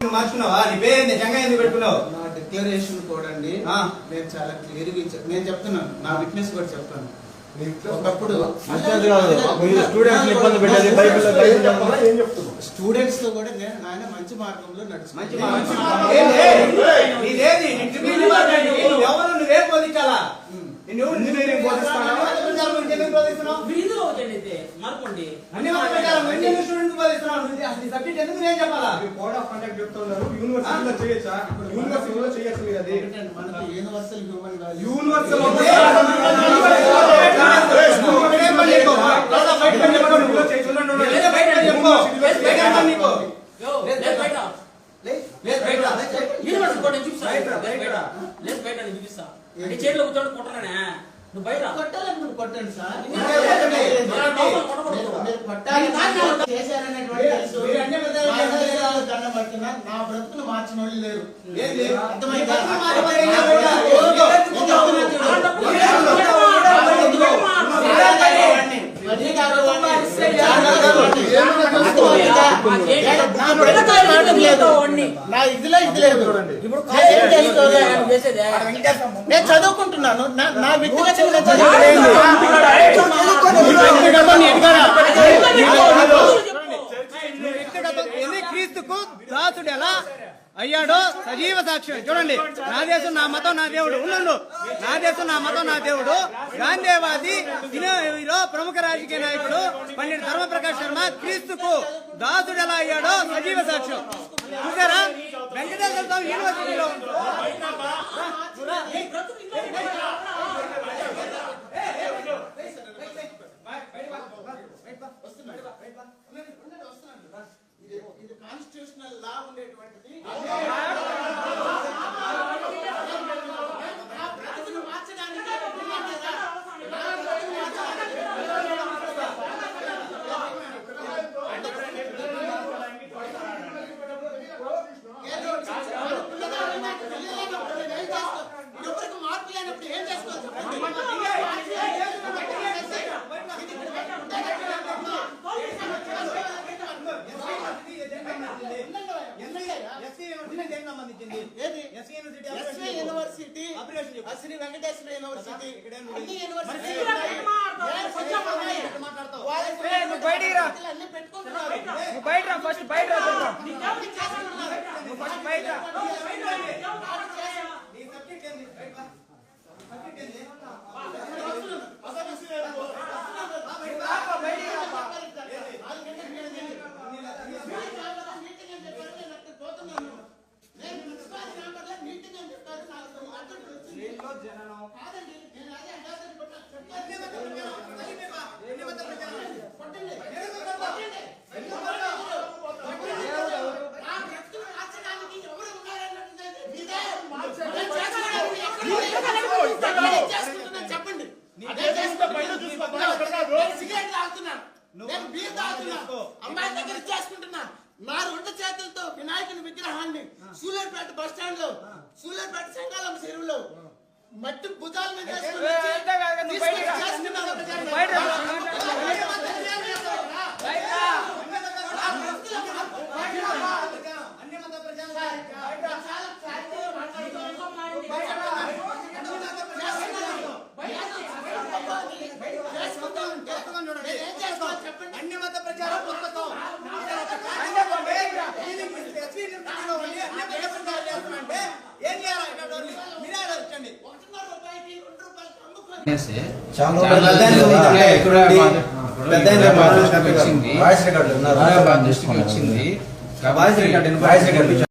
మార్చుకున్నావా? నీ పేరు నిజంగా ఎందుకు పెట్టుకున్నావు? నా డిక్లరేషన్ కూడా నేను చాలా క్లియర్గా నేను చెప్తున్నాను నా విట్నెస్ కూడా చెప్తాను. ఒకప్పుడు స్టూడెంట్స్లో కూడా నేను నాయన మంచి మార్గంలో నడుచు మంచి మార్గం. నువ్వు బోధిస్తున్నావు? మీరు ఇందులో వచ్చండి అయితే మార్పండి అన్ని గురించి ఎందుకు స్టూడెంట్కి బోధిస్తున్నావు? అసలు సబ్జెక్ట్ ఎందుకు నేను చెప్పాలా కోడ్ ఆఫ్ కండక్ట్ చెప్తున్నారు యూనివర్సిటీలో చేయొచ్చా యూనివర్సిటీలో చేయొచ్చు మీరు అది యూనివర్సల్ యూనివర్సల్ ఇక్కడేం పని నీకు? లేదా బయట పని చెప్పు నువ్వు. లేదా బయట పని చెప్పు. బయట ఏం పని నీకు? యో, లేదు బయట లే- లేదు బయట రా. యూనివర్సిటీ కూడా చూపిస్తా లేదు బయట. చూపిస్తా నీ చేతిలో కూర్చోండి కుట్టరానే నువ్వు బయట కొట్టాలని మీరు కొట్టండి సార్. చేశారనేటువంటి నా మార్చిన వాళ్ళు లేరు? అర్థమైందా? నీ ఇదిలో ఇది లేదు ఇప్పుడు నేను చదువుకుంటున్నాను. నా వ్యక్తిగతం క్రీస్తుకు దాసుడు ఎలా అయ్యాడో సజీవ సాక్ష్యం. చూడండి నా దేశం నా మతం నా దేవుడు. ఉండు నా దేశం నా మతం నా దేవుడు. గాంధీవాది దినలో ప్రముఖ రాజకీయ నాయకుడు పండిట్ ధర్మప్రకాష్ శర్మ క్రీస్తుకు దాసుడు ఎలా అయ్యాడో సజీవ సాక్ష్యం. చూసారా? వెంకటేశ్వర స్వామి యూనివర్సిటీలో ఇది ఇది కాన్స్టిట్యూషనల్ లా ఉండేటువంటిది. సంబంధించింది? ఏది? SC university SV university operation చెప్పు. శ్రీ వెంకటేశ్వర యూనివర్సిటీ అన్ని. యూనివర్సిటీ బయటికి రా. బయట రా ఫస్ట్ బయట రా కొంచెం. అన్ని చేస్తున్నారు. నువ్వు ఫస్ట్ బయట రా. నీ సబ్జెక్ట్ ఏంది? బయట రా. సబ్జెక్ట్ ఏంది? నేను మున్సిపాలిటీ మెంబర్లో మీటింగ్ అని చెప్పారు. నాకు అతను వచ్చింది. దీంట్లో జననం. కాదండి, నేను అదే అంటాను. ఎన్ని మత ప్రచారం? ఎన్ని మత- ఎన్ని మత ప్రచారం? కొట్టండి. ఎన్ని మత ప్రచారం? ఎన్ని మత నా బ్రతుకును మార్చడానికి ఎవరు ఉన్నారన్నది మీదే. నేను చేస్తున్నాను. ఎక్కడ నేను చేసుకుంటున్నాను చెప్పండి. అదే చేసుకుంటున్నాను. నేను సిగరెట్ తాగుతున్నాను. నేను బీర్ తాగుతున్నాను. అమ్మాయి దగ్గర చేసుకుంటున్నాను నా రెండు చేతులతో వినాయకుని విగ్రహాన్ని సూలూరుపేట బస్ స్టాండ్లో సూలూరుపేట సంఘాలం చెరువులో మట్టి భుజాల మీద వేసుకొని ఏ, వచ్చి అంతే కాదు, నువ్వు బయటికి రా. చేసుకున్నాను. బయట రా. బయట రా. అన్ని మత ప్రచారం. చాలా క్లారిటీ మాట్లాడుతున్నాను. పుస్తకం చూడండి. ఏం చేసుకోవాలి చెప్పండి అన్ని మత ప్రచారం పుస్తకం ఇక్కడ ఒక కాగితం ఉంది. ఇది ఎస్సీ యూనివర్సిటీలో ఉండి అన్ని మత ప్రచారం చేస్తున్నారంటే ఏం చేయాలి ఇక్కడ వాళ్ళు? మీరే ఆలోచించండి ఒకటిన్నర రూపాయకి రెండు రూపాయలకి అమ్ముకోండి చాలా వాయిస్ రికార్డు ఉన్నారు దృష్టికి వచ్చింది.